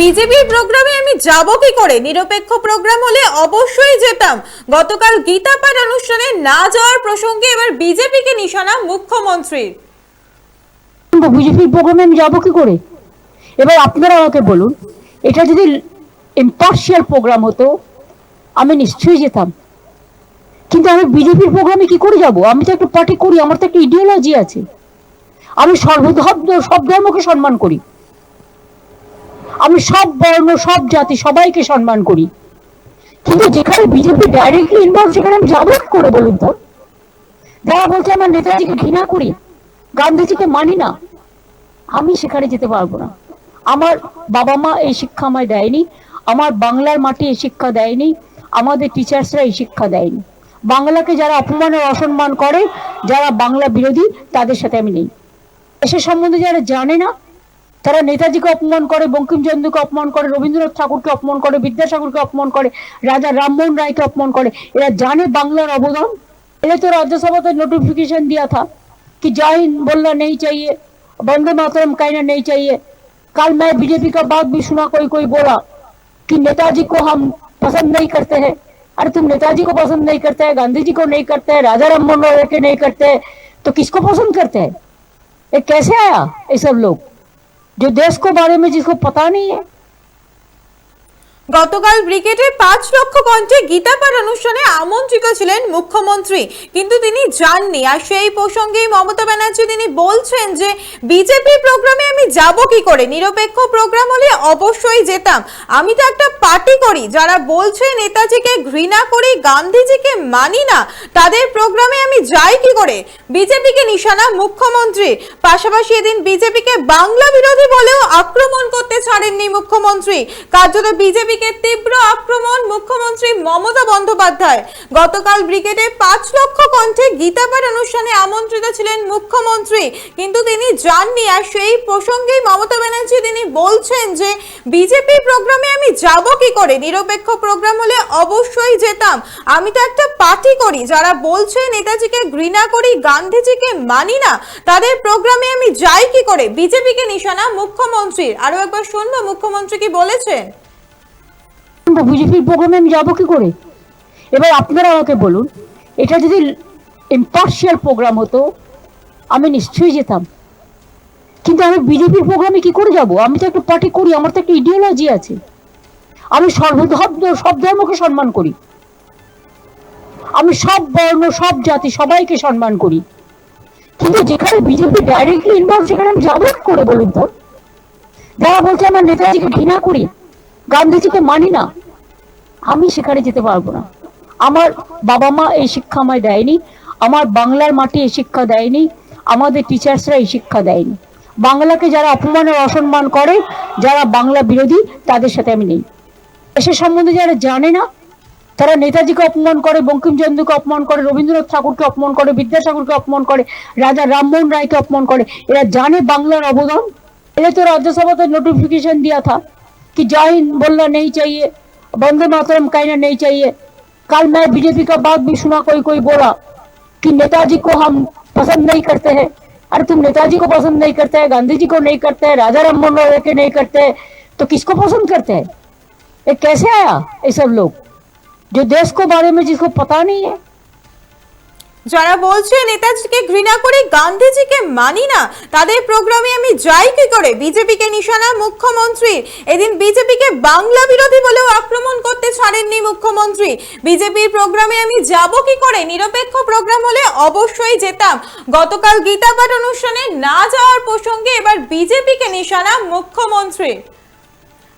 বিজেপির প্রোগ্রামে আমি যাব কি করে? নিরপেক্ষ প্রোগ্রাম হলে অবশ্যই যেতাম। গতকাল গীতা পাঠ অনুষ্ঠানে না যাওয়ার প্রসঙ্গে এবার বিজেপিকে নিশানা মুখ্যমন্ত্রীর। বিজেপির প্রোগ্রামে আমি যাব কি করে? এবার আপনারা আমাকে বলুন, এটা যদি ইম্পার্শিয়াল প্রোগ্রাম হতো, আমি নিশ্চয়ই যেতাম। কিন্তু আমি বিজেপির প্রোগ্রামে কি করে যাব? আমি তো একটা পার্টি করি, আমার তো একটা ইডিওলজি আছে। আমি সর্বধর্ম, সব ধর্মকে সম্মান করি। আমি সব বর্ণ, সব জাতি সবাইকে সম্মান করি। কিন্তু যেখানে বিজেপি ডাইরেক্টলি ইনভলভ সেখানে আমি যাব করে বলুন তো? যারা বলছে আমার নেতাজিকে ঘৃণা করি, গান্ধীজিকে মানি না, আমি সেখানে যেতে পারব না। আমার বাবা মা এই শিক্ষা আমায় দেয়নি, আমার বাংলার মাটি এই শিক্ষা দেয়নি, আমাদের টিচার্সরা এই শিক্ষা দেয়নি। বাংলাকে যারা অপমান আর অসম্মান করে, যারা বাংলা বিরোধী, তাদের সাথে আমি নেই। দেশের সম্বন্ধে যারা জানে না তারা নেতাজিকে অপমান করে বঙ্কিমচন্দ্রকে অপমান করে রবীন্দ্রনাথ ঠাকুরকে অপমান করে বিদ্যাসাগরকে অপমান করে রাজা রামমোহন রায়কে অপমান করে এরা জানে বাংলার অবদান এরা তো राज्यसभा नोटिफिकेशन दिया था कि जय हिंद बोलना नहीं चाहिए वंदे मातरम कहना नहीं चाहिए कल मैं बीजेपी का बात भी सुना कोई कोई बोला कि नेताजी को हम पसंद नहीं करते हैं अरे तुम नेताजी को पसंद नहीं करते हैं गांधी जी को नहीं करते हैं राजा राममोहन राय के नहीं करते हैं तो किसको पसंद करते हैं ये कैसे आया ये सब लोग जो देश को बारे में जिसको पता नहीं है গতকাল ব্রিগেডে পাঁচ লক্ষ কণ্ঠে গীতা পাঠ অনুষ্ঠানে আমন্ত্রিত ছিলেন মুখ্যমন্ত্রী। কিন্তু তিনি যাননি। আর সেই প্রসঙ্গেই মমতা ব্যানার্জি তিনি বলছেন যে, বিজেপি প্রোগ্রামে আমি যাব কি করে? নিরপেক্ষ প্রোগ্রাম হলে অবশ্যই যেতাম। আমি তো একটা পার্টি করি। যারা বলছে নেতাজিকে ঘৃণা করি, গান্ধীজিকে মানি না, তাদের প্রোগ্রামে আমি যাই কি করে? বিজেপিকে নিশানা মুখ্যমন্ত্রী। পাশাপাশি এদিন বিজেপিকে বাংলা বিরোধী বলেও আক্রমণ করতে ছাড়েননি মুখ্যমন্ত্রী। কার্যত তীব্র আক্রমণ মুখ্যমন্ত্রী মমতা বন্দ্যোপাধ্যায়। গতকাল ব্রিগেডে পাঁচ লক্ষ অনুষ্ঠানে আমন্ত্রিত ছিলেন মুখ্যমন্ত্রী। কিন্তু তিনি যাননি আর সেই প্রসঙ্গেই মমতা ব্যানার্জি তিনি বলছেন যে, বিজেপি প্রোগ্রামে আমি করে? নিরপেক্ষ প্রোগ্রাম হলে অবশ্যই যেতাম। আমি তো একটা পার্টি করি। যারা বলছে নেতাজিকে ঘৃণা করি, গান্ধীজিকে মানি না, তাদের প্রোগ্রামে আমি যাই কি করে? বিজেপিকে নিশানা মুখ্যমন্ত্রীর। আরও একবার শুনব, মুখ্যমন্ত্রী কি বলেছেন? বিজেপির প্রোগ্রামে আমি যাব কি করে? এবার আপনারা আমাকে বলুন, এটা যদি ইম্পার্শিয়াল প্রোগ্রাম হতো, আমি নিশ্চয়ই যেতাম। কিন্তু আমি বিজেপির প্রোগ্রামে কি করে যাব? আমি তো একটা পার্টি করি, আমার তো একটা ইডিওলজি আছে। আমি সর্বধর্ম, সব ধর্মকে সম্মান করি। আমি সব বর্ণ, সব জাতি, সবাইকে সম্মান করি। কিন্তু যেখানে বিজেপি ডাইরেক্টলি ইনভলভ সেখানে আমি যাব করে বলুন তো? যারা বলছে আমার নেতাজিকে ঘৃণা করি, গান্ধীজিকে মানি না আমি সেখানে যেতে পারব না। আমার বাবা মা এই শিক্ষা আমায় দেয়নি, আমার বাংলার মাটি এই শিক্ষা দেয়নি, আমাদের টিচার্সরা এই শিক্ষা দেয়নি। বাংলাকে যারা অপমানের অসম্মান করে, যারা বাংলা বিরোধী, তাদের সাথে আমি নেই। দেশের সম্বন্ধে যারা জানে না, তারা নেতাজিকে অপমান করে বঙ্কিমচন্দ্রকে অপমান করে, রবীন্দ্রনাথ ঠাকুরকে অপমান করে, বিদ্যাসাগরকে অপমান করে, রাজা রামমোহন রায়কে অপমান করে, এরা জানে বাংলার অবদান। এরা তো রাজ্যসভাতে নোটিফিকেশন দিয়া থা কি জয় বললা নেই চাইয়ে। वंदे मातरम कहना नहीं चाहिए। कल मैं बीजेपी का बात भी सुना, कोई कोई बोला कि नेताजी को हम पसंद नहीं करते हैं। अरे तुम नेताजी को पसंद नहीं करते हैं गांधी जी को नहीं करते हैं राजा राममोहन राय के नहीं करते हैं तो किसको पसंद करते हैं? ये कैसे आया ये सब लोग? जो देश को बारे में जिसको पता नहीं है। যারা বলছে নেতাজিকে ঘৃণা করে গান্ধীজিকে মানি না, তাদের প্রোগ্রামে আমি যাই কি করে? বিজেপিকে নিশানা মুখ্যমন্ত্রী। এদিন বিজেপিকে বাংলা বিরোধী বলেও আক্রমণ করতে ছাড়েননি মুখ্যমন্ত্রী। বিজেপির প্রোগ্রামে আমি যাব কি করে? নিরপেক্ষ প্রোগ্রাম হলে অবশ্যই যেতাম। গতকাল গীতা পাঠ অনুষ্ঠানে না যাওয়ার প্রসঙ্গে এবার বিজেপিকে নিশানা মুখ্যমন্ত্রী।